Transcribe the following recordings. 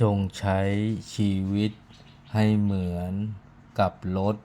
จงใช้ชีวิตให้เหมือนกับรถ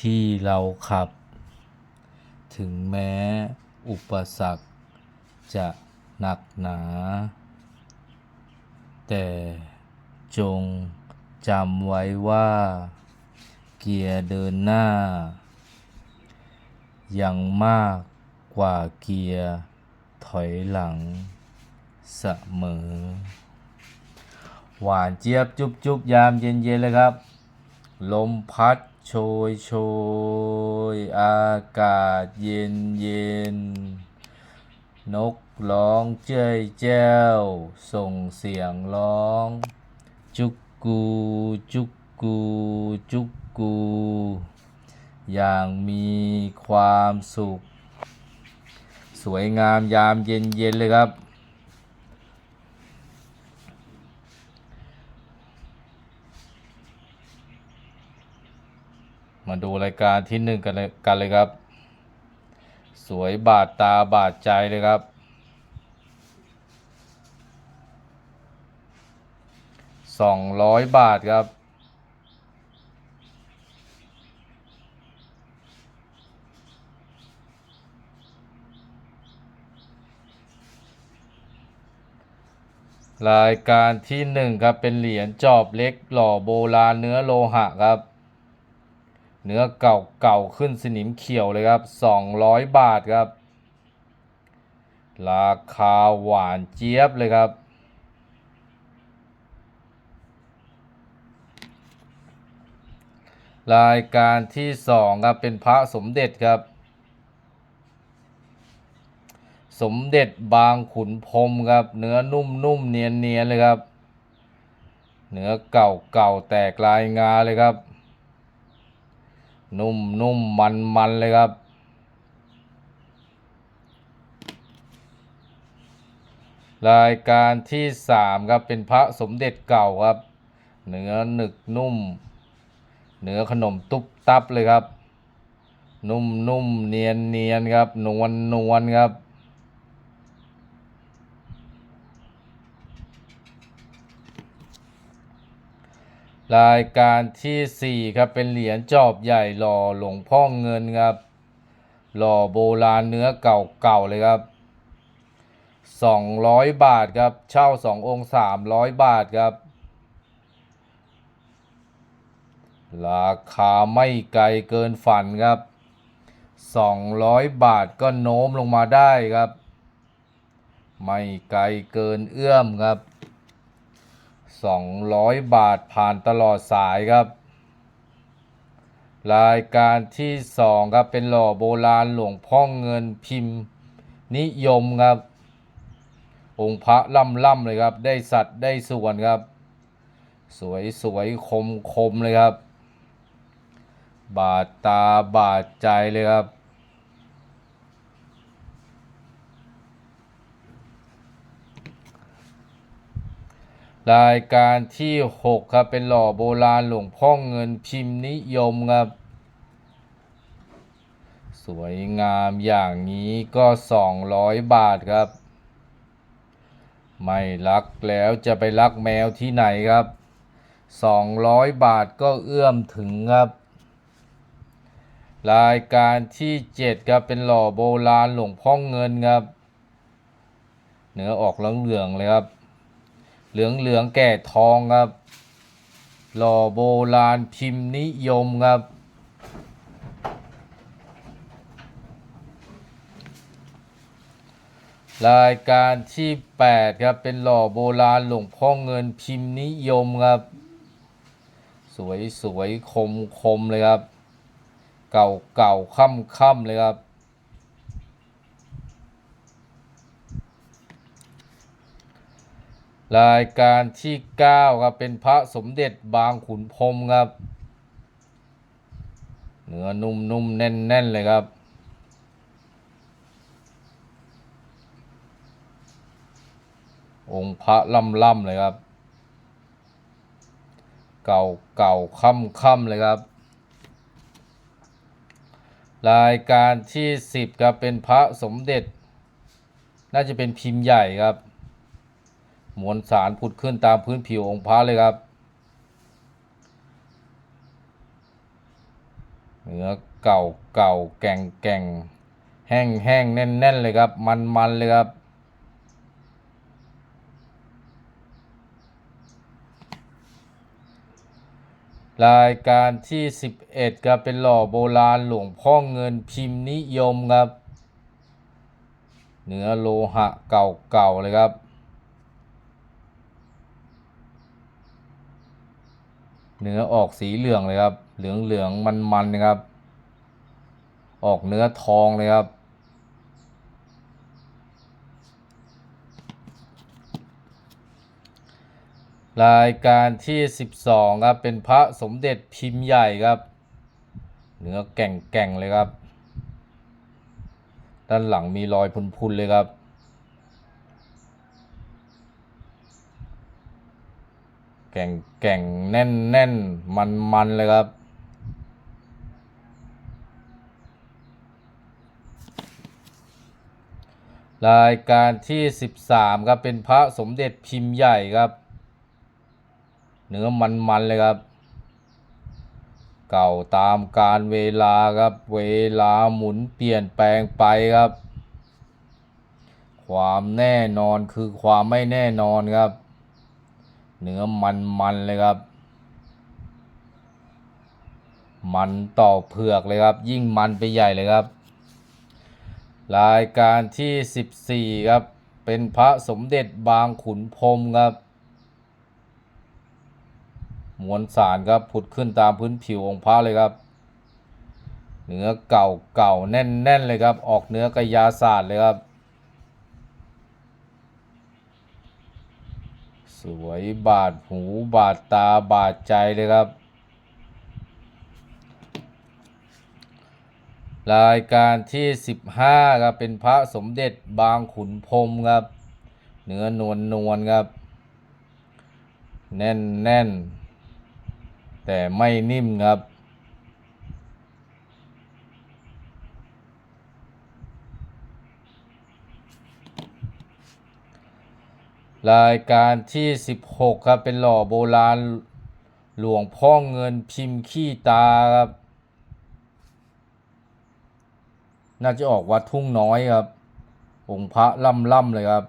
ที่เราขับ ถึงแม้อุปสรรคจะหนักหนา แต่จงจำไว้ว่า เกียร์เดินหน้า ยังมากกว่าเกียร์ถอยหลังเสมอ หวานเจี๊ยบจุบจุบยามเย็นเย็นๆเลยครับ ลมพัดโชยโชย อากาศเย็นเย็น นกร้องเจ้ยแจ้ว ส่งเสียงร้อง จุกกูจุกกูจุกกู อย่างมีความสุข สวยงามยามเย็นเย็นเลยครับ มาดูรายการที่หนึ่งกันเลยกันเลยครับ สวยบาดตาบาดใจเลยครับ สองร้อยบาทครับรายการที่หนึ่งครับ เป็นเหรียญจอบเล็กหล่อโบราณเนื้อโลหะครับ เนื้อเก่าเก่าขึ้นสนิมเขียวเลยครับ 200 บาทครับ ราคาหวานเจี๊ยบเลยครับ รายการที่สองครับเป็นพระสมเด็จครับ สมเด็จบางขุนพรมครับ เนื้อนุ่มๆเนียนๆเลยครับ เนื้อเก่าเก่าแตกลายงาเลยครับ นุ่มนุ่มมันมันเลยครับ รายการที่สามครับเป็นพระสมเด็จเก่าครับ เนื้อหนึกนุ่ม เนื้อขนมตุ๊บตับเลยครับ นุ่มนุ่มเนียนเนียนครับ นวลนวลครับ รายการที่สี่ครับเป็นเหรียญจอบใหญ่หล่อหลวงพ่อเงินครับ หล่อโบราณเนื้อเก่าๆเลยครับ 200 บาทครับ เช่า 2 องค์ 300 บาทครับ ราคาไม่ไกลเกินฝันครับ 200 บาทก็โน้มลงมาได้ครับ ไม่ไกลเกินเอื้อมครับ 200 บาทผ่านตลอดสายครับ รายการที่สองครับ เป็นหล่อโบราณหลวงพ่อเงินพิมพ์ นิยมครับ องค์พระล่ำล่ำๆเลยครับ ได้สัตว์ได้ส่วนครับ สวยสวยคมคมเลยครับ บาดตาบาดใจเลยครับ รายการที่หกครับ เป็นหล่อโบราณหลวงพ่อเงินพิมพ์นิยมครับ สวยงามอย่างนี้ก็สองร้อยบาทครับ ไม่รักแล้วจะไปรักแมวที่ไหนครับสองร้อยบาทก็เอื้อมถึงครับ รายการที่เจ็ดครับ เป็นหล่อโบราณหลวงพ่อเงินครับ เนื้อออกเหลืองๆเลยครับ เหลืองเหลืองแก่ทองครับ หล่อโบราณพิมพ์นิยมครับ รายการที่ 8 ครับ เป็นหล่อโบราณหลวงพ่อเงินพิมพ์นิยมครับ สวยสวยคมคมเลยครับ เก่าเก่าค่ำค่ำเลยครับ รายการที่ 9 ครับเป็นพระสมเด็จบางขุนพรมครับ เนื้อนุ่มนุ่มๆแน่นแน่นๆเลยครับ องค์พระล่ำล่ำๆเลยครับ เก่าเก่าค่ำค่ำเลยครับ รายการที่ 10ครับเป็นพระสมเด็จ น่าจะเป็นพิมพ์ใหญ่ครับ มวลสารผุดขึ้นตามพื้นผิวองค์พระเลยครับ เนื้อเก่าเก่าแก่งแก่งแห้งแห้งแน่นแน่นเลยครับ มันมันเลยครับ รายการที่ 11ครับเป็นหล่อโบราณหลวงพ่อเงินพิมพ์นิยมครับ เนื้อโลหะเก่าๆเลยครับ เนื้อออกสีเหลืองเลยครับ เหลืองเหลืองมันมันนะครับ ออกเนื้อทองเลยครับ รายการที่ 12 ครับ เป็นพระสมเด็จพิมพ์ใหญ่ครับ เนื้อแก่งแก่งเลยครับ ด้านหลังมีรอยพุนๆเลยครับ แก่งแก่งแน่นแน่นมันมันเลยครับ รายการที่ 13 ครับ เป็นพระสมเด็จพิมพ์ใหญ่ครับ เนื้อมันมันเลยครับ เก่าตามการเวลาครับ เวลาหมุนเปลี่ยนแปลงไปครับ ความแน่นอนคือความไม่แน่นอนครับ เนื้อมันมันๆเลยครับ มันต่อเผือกเลยครับ ยิ่งมันไปใหญ่เลยครับ รายการที่ 14 ครับ เป็นพระสมเด็จบางขุนพรมครับมวลสารครับผุดขึ้นตามพื้นผิวองค์พระเลยครับเนื้อเก่าเก่าแน่นแน่นเลยครับ ออกเนื้อกระยาศาสตร์เลยครับ สวยบาดหูบาดตาบาดใจเลยครับ รายการที่ 15ครับเป็นพระสมเด็จบางขุนพรมครับเนื้อนวลนวลครับ แน่นแน่นแต่ไม่นิ่มครับ รายการที่ 16 ครับ เป็นหล่อโบราณหลวงพ่อเงินพิมพ์ขี้ตาครับ น่าจะออกวัดทุ่งน้อยครับ องค์พระล่ำล่ำๆเลยครับ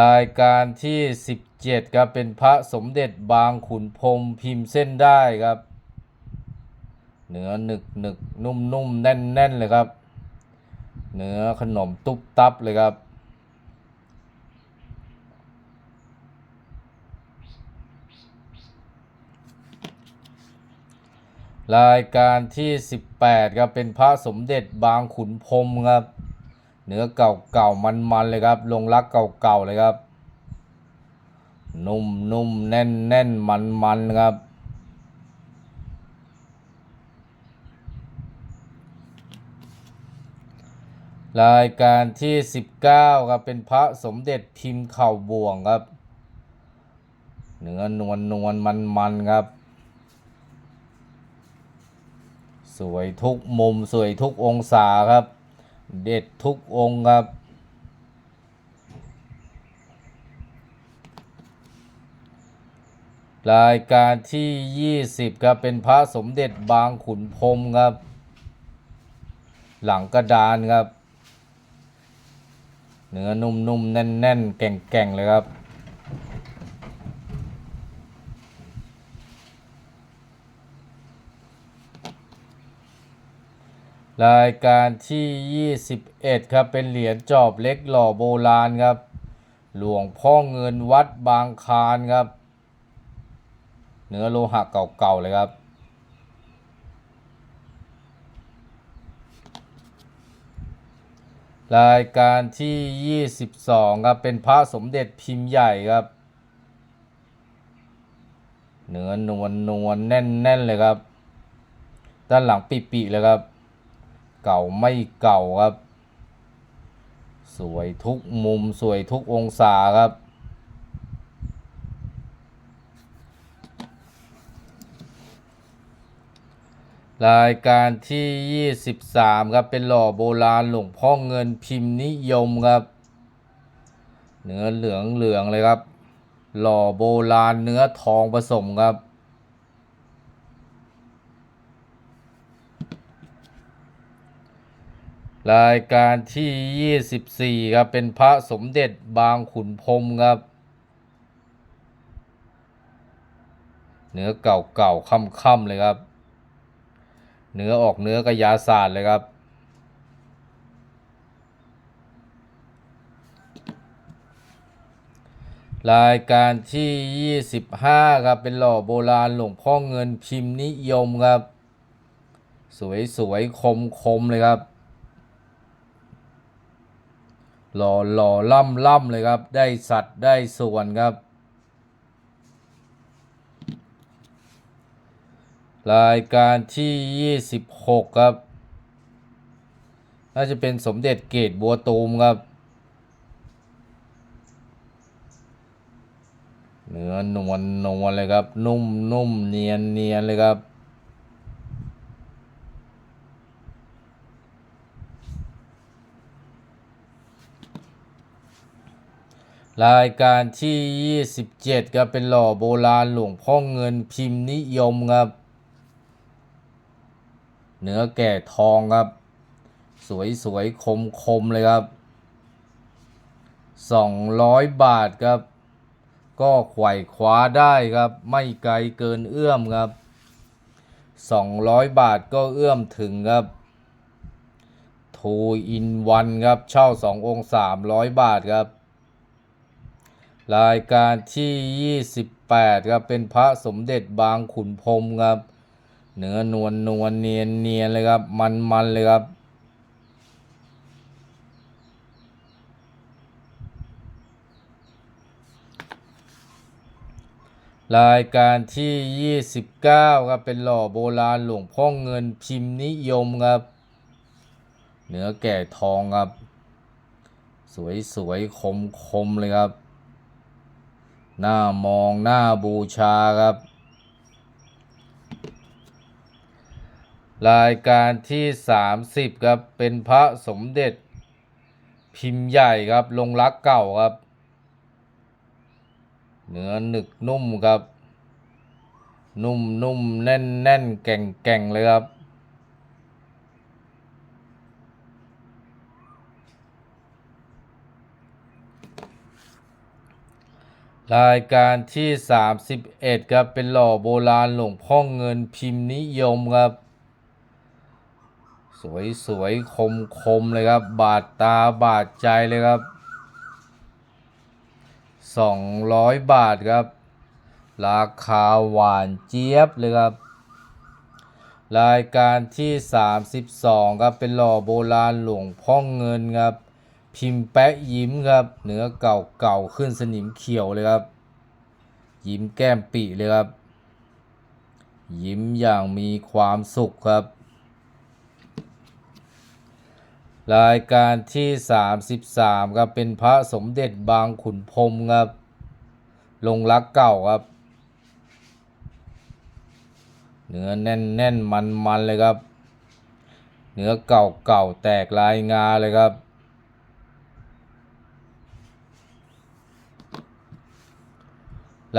รายการที่ 17 ครับ เป็นพระสมเด็จบางขุนพรมพิมพ์เส้นได้ครับ เนื้อหนึกหนึกนุ่มนุ่มแน่นแน่นเลยครับ เนื้อขนมตุ๊บตับเลยครับ รายการที่ 18 ครับ เป็นพระสมเด็จบางขุนพรมครับ เนื้อเก่าเก่ามันมันๆเลยครับ ลงรักเก่าเก่าๆเลยครับ นุ่มนุ่มแน่นแน่นมันมันๆ ครับ รายการที่ 19ครับเป็นพระสมเด็จพิมพ์เข่าบ่วงครับ เนื้อนวลนวลมันมันครับ สวยทุกมุมสวยทุกองศาครับ เด็ดทุกองครับ รายการที่ 20ครับเป็นพระสมเด็จบางขุนพรมครับ หลังกระดานครับ เนื้อนุ่มๆ แน่นๆ แก่งๆ เลยครับ รายการที่ 21 ครับ เป็นเหรียญจอบเล็กหล่อโบราณครับ หลวงพ่อเงินวัดบางคานครับ เนื้อโลหะเก่าๆ เลยครับ รายการที่ 22 ครับ เป็นพระสมเด็จพิมพ์ใหญ่ครับ เนื้อนวลนวลแน่นแน่นเลยครับ ด้านหลังปีๆเลยครับ เก่าไม่เก่าครับ สวยทุกมุมสวยทุกองศาครับ รายการที่ 23 ครับเป็นหล่อโบราณหลวงพ่อเงินพิมพ์นิยมครับ เนื้อเหลืองเหลืองเลยครับ หล่อโบราณเนื้อทองผสมครับ รายการที่ 24 ครับเป็นพระสมเด็จบางขุนพรมครับ เนื้อเก่าๆค่ำๆเลยครับ เนื้อออกเนื้อกระยาศาสตร์เลยครับ รายการที่ 25 ครับ เป็นหล่อโบราณหลวงพ่อเงินพิมพ์นิยมครับ สวยสวยคมคมๆเลยครับ หล่อหล่อล่ำล่ำเลยครับ ได้สัตว์ได้ส่วนครับ รายการที่ 26 ครับ น่าจะเป็นสมเด็จเกตบัวตูมครับ เนื้อนวลนวลเลยครับ นุ่มนุ่มเนียนเนียนเลยครับ รายการที่ 27 ครับ เป็นหล่อโบราณหลวงพ่อเงินพิมพ์นิยมครับ เนื้อแก่ทองครับ สวยสวยคมคมๆเลยครับ 200 บาทครับ ก็ไขว่คว้าได้ครับ ไม่ไกลเกินเอื้อมครับ 200 บาทก็เอื้อมถึงครับทูอินวันครับ เช่า 2 องค์ 300 บาทครับ รายการที่ 28 ครับ เป็นพระสมเด็จบางขุนพรมครับ เนื้อนวลนวลเนียนเนียนเลยครับ มันมันเลยครับ รายการที่ 29 ครับ เป็นหล่อโบราณหลวงพ่อเงินพิมพ์นิยมครับ เนื้อแก่ทองครับ สวยสวยคมคมเลยครับ หน้ามองหน้าบูชาครับ รายการที่ 30 ครับ เป็นพระสมเด็จ พิมพ์ใหญ่ครับ ลงรักเก่าครับ เนื้อหนึกนุ่มครับ นุ่มนุ่มแน่นแน่นแก่งแก่งเลยครับ รายการที่ 31 ครับ เป็นหล่อโบราณหลวงพ่อเงินพิมพ์นิยมครับ วยสวยคมคมๆเลยครับ บาดตาบาดใจเลยครับ 200 บาทครับ ราคาหวานเจี๊ยบเลยครับ รายการที่ 32 ครับ เป็นหล่อโบราณหลวงพ่อเงินครับ พิมพ์แปะยิ้มครับเนื้อเก่าเก่าๆขึ้นสนิมเขียวเลยครับ ยิ้มแก้มปีเลยครับ ยิ้มอย่างมีความสุขครับ รายการที่ 33ครับเป็นพระสมเด็จบางขุนพรมครับลงรักเก่าครับ เนื้อแน่นแน่นมันมันๆเลยครับ เนื้อเก่าเก่าแตกลายงาเลยครับ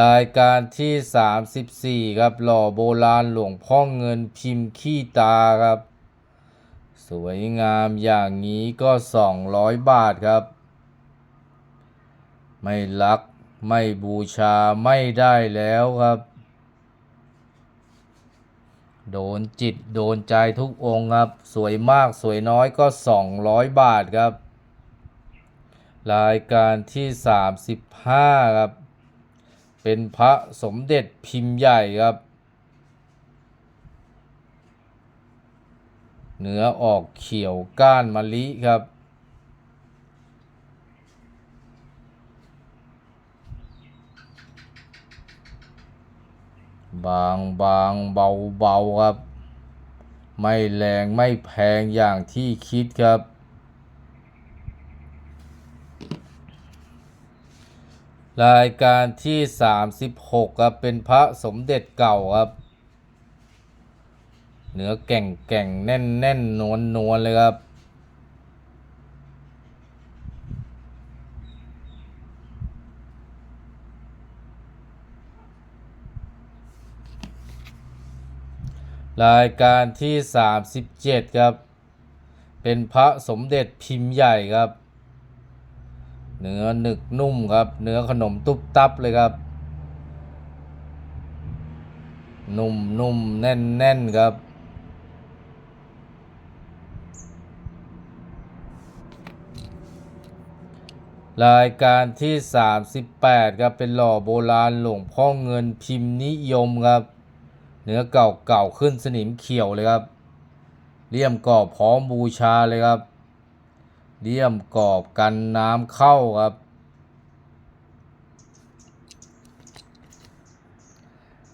รายการที่ 34 ครับหล่อโบราณหลวงพ่อเงินพิมพ์ขี้ตาครับ สวยงามอย่างนี้ก็ 200 บาทครับ ไม่รักไม่บูชาไม่ได้แล้วครับ โดนจิตโดนใจทุกองค์ครับ สวยมากสวยน้อยก็ 200 บาทครับ รายการที่ 35 ครับ เป็นพระสมเด็จพิมพ์ใหญ่ครับ เนื้อออกเขียวก้านมะลิครับ บางบางเบาเบาครับ ไม่แรงไม่แพงอย่างที่คิดครับ รายการที่ 36 ครับ เป็นพระสมเด็จเก่าครับ เนื้อแก่งแก่งแน่นแน่นนวลนวลเลยครับ รายการที่ 37 ครับ เป็นพระสมเด็จพิมพ์ใหญ่ครับ เนื้อหนึกนุ่มครับ เนื้อขนมตุ๊บตับเลยครับ นุ่มนุ่มแน่นแน่นครับ รายการที่ 38ครับเป็นหล่อโบราณหลวงพ่อเงินพิมพ์นิยมครับ เนื้อเก่าเก่าขึ้นสนิมเขียวเลยครับเลี่ยมกรอบพร้อมบูชาเลยครับเลี่ยมกรอบกันน้ำเข้าครับ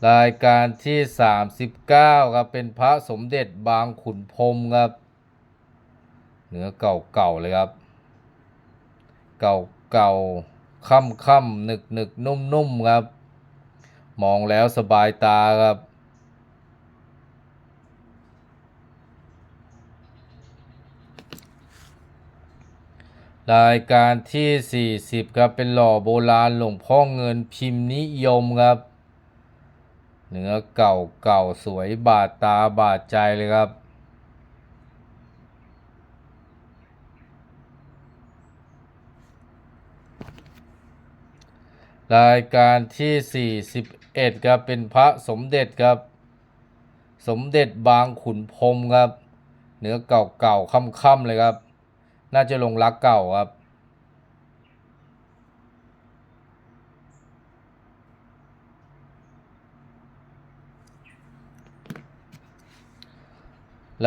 รายการที่ 39ครับเป็นพระสมเด็จบางขุนพรมครับ เนื้อเก่าเก่าๆเลยครับ เก่าเก่าค่ำค่ำๆหนึกหนึกนุ่มนุ่มๆ ครับ มองแล้วสบายตาครับรายการที่ 40 ครับ เป็นหล่อโบราณหลวงพ่อเงินพิมพ์นิยมครับ เนื้อเก่าเก่าสวยบาดตาบาดใจเลยครับ รายการที่ 41ครับเป็นพระสมเด็จครับ สมเด็จบางขุนพรมครับ เนื้อเก่าเก่าค่ำค่ำๆเลยครับ น่าจะลงรักเก่าครับ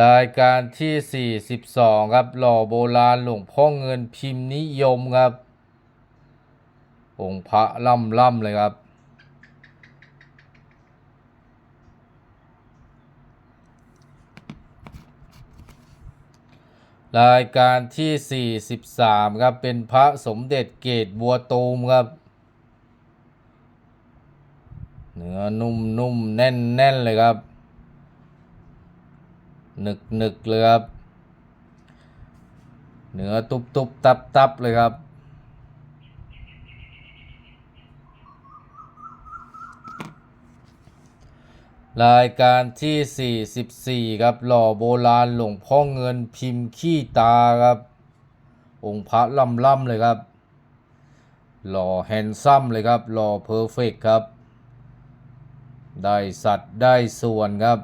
รายการที่ 42 ครับ หล่อโบราณหลวงพ่อเงินพิมพ์นิยมครับ องค์พระล่ำล่ำเลยครับ รายการที่ 43 ครับ เป็นพระสมเด็จเกตบัวตูมครับ เนื้อนุ่มนุ่มแน่นแน่นเลยครับหนึกหนึกเลยครับ เนื้อตุบตุบตับตับเลยครับ รายการที่ 44 ครับหล่อโบราณหลวงพ่อเงินพิมพ์ขี้ตาครับ องค์พระล่ำล่ำเลยครับ หล่อแฮนซัมเลยครับ หล่อเพอร์เฟกครับ ได้สัดได้ส่วนครับ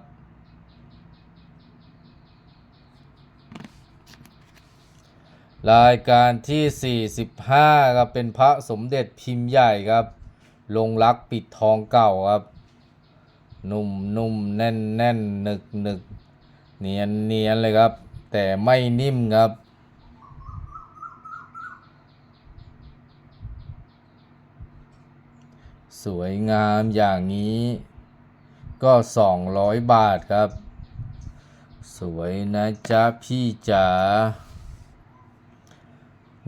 รายการที่ 45 ครับ เป็นพระสมเด็จพิมพ์ใหญ่ครับ ลงรักปิดทองเก่าครับ นุ่มนุ่มแน่นแน่นหนึกหนึกเนียนเนียนเลยครับ แต่ไม่นิ่มครับ สวยงามอย่างนี้ ก็ 200 บาทครับ สวยนะจ๊ะ พี่จ๋า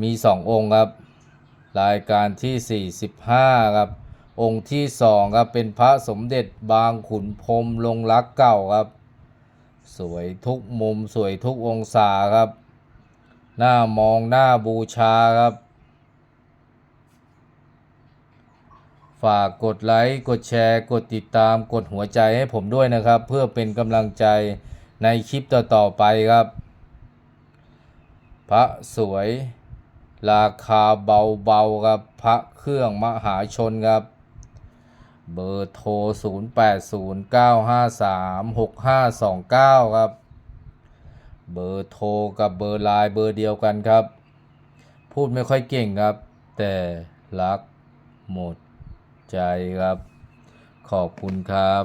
มีสององค์ครับ รายการที่ 45 ครับ องค์ที่สองครับเป็นพระสมเด็จบางขุนพรมลงรักเก่าครับ สวยทุกมุมสวยทุกองศาครับ หน้ามองหน้าบูชาครับ ฝากกดไลค์กดแชร์ กดติดตามกดหัวใจให้ผมด้วยนะครับ เพื่อเป็นกำลังใจในคลิปต่อๆไปครับ พระสวยราคาเบาๆครับพระเครื่องมหาชนครับ เบอร์โทร 0809536529 ครับ เบอร์โทรกับเบอร์ไลน์เบอร์เดียวกันครับ พูดไม่ค่อยเก่งครับ แต่รักหมดใจครับ ขอบคุณครับ